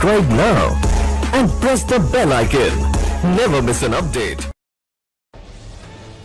Subscribe now and press the bell icon. Never miss an update.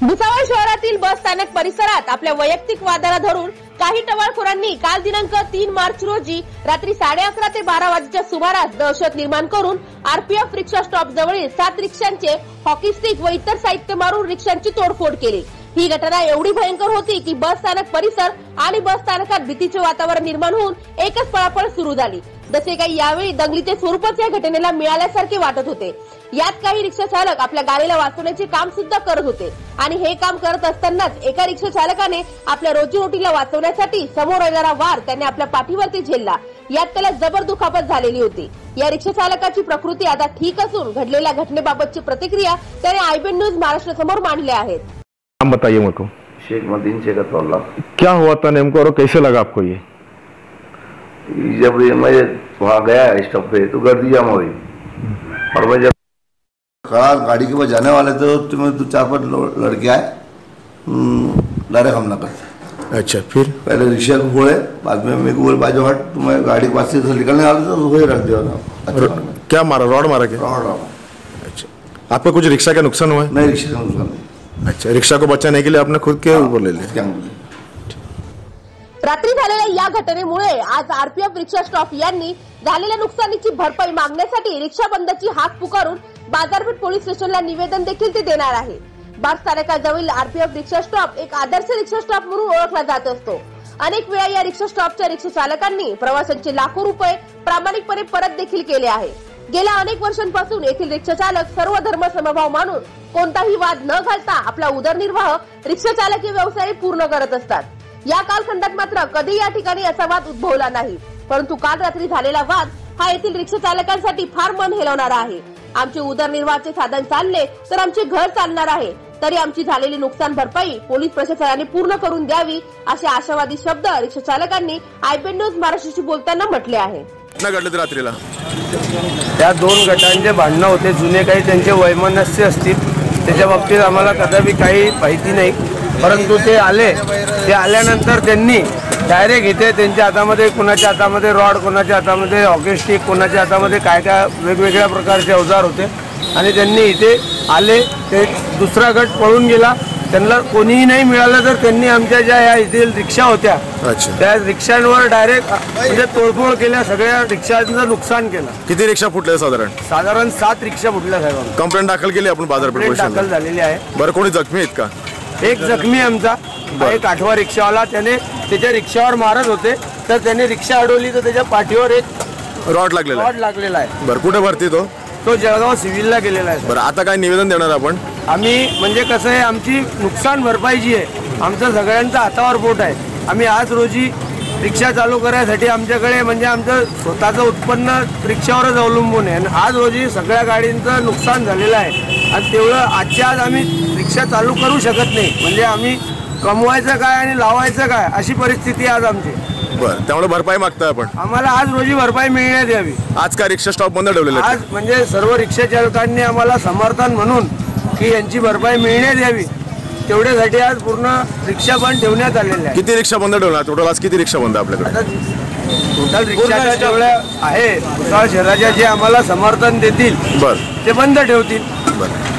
Bhusawal शहरातील बस स्थानक परिसरात आपल्या वैयक्तिक वादाला धरून काही टवाळखोरांनी काल दिनांक तीन मार्च रोजी रात्री साडे अकरा ते बारा वाजेच्या सुमारास दहशत निर्माण करून आरपीएफ रिक्षा स्टॉप जवळील सात रिक्षांचे हॉकी स्टिक व इतर साहित्य मारून रिक्षांची तोडफोड केली ही घटना एवढी भयंकर होती की बस स्थानक परिसर आणि बस स्थानकात भीतीचे वातावरण निर्माण होऊन एकच पळापळ सुरू झाली. जसे काही यावेळी दंगलीचे स्वरूपच या घटनेला मिळाल्यासारखे वाटत होते. यात काही रिक्षा चालक आपल्या गाडीला वाचवण्याचे काम सुद्धा करत होते आणि हे काम करत असतानाच एका रिक्षा चालकाने आपल्या रोजीरोटीला वाचवण्यासाठी समोर येणारा वार त्याने आपल्या पाठीवरती झेलला. यात त्याला जबर दुखापत झालेली होती. या रिक्षा चालकाची प्रकृती आता ठीक असून घडलेल्या घटनेबाबतची प्रतिक्रिया त्याने आयबीएन न्यूज महाराष्ट्र समोर मांडल्या आहेत नाम बताइए मेरे को। शेख मदीन शेख अतौल्ला। क्या हुआ था नेमको और कैसे लगा आपको ये? जब ये मैं वहाँ गया स्टॉप पे तो गर्दी जाम हुई और मैं जब खड़ा गाड़ी के पास जाने वाले थे तो मैं दो चार पाँच लड़के आए। डायरेक्ट हमला करते। अच्छा फिर? पहले रिक्शा को फोड़े बाद में मेरे को बोले बाजू हट तो मैं गाड़ी के पास से निकलने वाला था तो वही रख दिया था। अच्छा क्या मारा रॉड मारा क्या? Rod rod. अच्छा। आपका कुछ रिक्शा का नुकसान हुआ है? नहीं रिक्शा का नुकसान नहीं। अच्छा रिक्शा को बचाने के लिए आपने खुद के ऊपर ले लिया। क्या रात्री झालेल्या या घटनेमुळे आज आरपीएफ रिक्षा स्टॉप यांनी झालेल्या नुकसानीची भरपाई मागण्यासाठी रिक्षा बंदची हाक पुकारून बाजारपेठ पोलीस स्टेशनला निवेदन देखील ते देणार आहे. बस स्थानकाजवळील आरपीएफ रिक्षा स्टॉप एक आदर्श रिक्षा स्टॉप म्हणून ओळखला जात असतो. अनेक वेळा या रिक्षा स्टॉपच्या रिक्षा चालकांनी प्रवाशांचे लाखो रुपये प्रामाणिकपणे परत देखील केले आहे. गेल्या अनेक वर्षांपासून येथील रिक्षा चालक सर्व धर्म समभाव मानून कोणताही वाद न घालता आपला उदरनिर्वाह रिक्षा चालकीय व्यवसाय पूर्ण करत असतात. या कालखंडात मात्र कधी या ठिकाणी असा वाद उद्भवला नाही. परंतु काल रात्री झालेला वाद हा येथील रिक्षा चालकांसाठी फार मन हेलवणारा आहे. आमचे उदरनिर्वाहाचे साधन चालले तर आमचे घर चालणार आहे. तरी आमची झालेली नुकसान भरपाई पोलीस प्रशासनाने पूर्ण करून द्यावी असे आशावादी शब्द रिक्षा चालकांनी आयपीएन न्यूज महाराष्ट्राशी बोलताना म्हटले आहे. घडली होती रात्रीला. त्या दोन गटांचे भांडणं होते. जुने काही त्यांचे वैमनस्य असतील. त्याच्या बाबतीत आम्हाला कदापि काही माहिती नाही. परंतु ते आले. ते आल्यानंतर त्यांनी डायरेक्ट इथे त्यांच्या हातामध्ये कोणाच्या हातामध्ये रॉड कोणाच्या हातामध्ये हॉकी कोणाच्या हातामध्ये काय काय वेगवेगळ्या प्रकारचे अवजार होते. आणि त्यांनी इथे आले. ते दुसरा गट पळून गेला. त्यांना कोणीही नाही मिळालं तर त्यांनी आमच्या ज्या या येथील रिक्षा होत्या अच्छा. त्या रिक्षांवर डायरेक्ट म्हणजे तोडफोड केल्या सगळ्या रिक्षांचं नुकसान केलं. किती रिक्षा फुटले साधारण? साधारण सात रिक्षा फुटल्या साहेबांना कंप्लेंट दाखल केली आपण बाजारपेठ दाखल. झालेली आहे. बरं कोणी जखमी आहेत का? एक जखमी आमचा. एक आठवा रिक्षावाला त्याने त्याच्या रिक्षावर मारत होते. तर त्याने रिक्षा अडवली तर त्याच्या पाठीवर एक रॉड लागलेला रॉड लागलेला आहे. बरं कुठे भरती तो? तो जळगाव सिव्हिलला गेलेला आहे बरं आता काय निवेदन देणार आपण? आम्ही म्हणजे कसं आहे आमची नुकसान भरपाई जी आहे आमचं सगळ्यांचं हातावर पोट आहे. आम्ही आज रोजी रिक्षा चालू करायसाठी आमच्याकडे म्हणजे आमचं स्वतःचं उत्पन्न रिक्षावरच अवलंबून आहे. आणि आज रोजी सगळ्या गाडींचं नुकसान झालेलं आहे. आणि तेवढं आजच्या आज आम्ही रिक्षा चालू करू शकत नाही. म्हणजे आम्ही कमवायचं काय आणि लावायचं काय अशी परिस्थिती आज आमची. बरं त्यामुळे भरपाई मागताय आपण. आम्हाला आज रोजी भरपाई मिळण्यात यावी. आज काय रिक्षा स्टॉप बंद ठेवलेले आज म्हणजे सर्व रिक्षा चालकांनी आम्हाला समर्थन म्हणून की यांची भरपाई मिळण्यात यावी. तेवढ्यासाठी आज पूर्ण रिक्षा बंद ठेवण्यात आलेल्या आहे किती रिक्षा बंद ठेवणार? टोटल आज किती रिक्षा बंद आहे आपल्याकडे? टोटल रिक्षा जेवढ्या आहे भुसावळ शहराच्या जे आम्हाला समर्थन देतील बरं. ते बंद ठेवतील. बरं.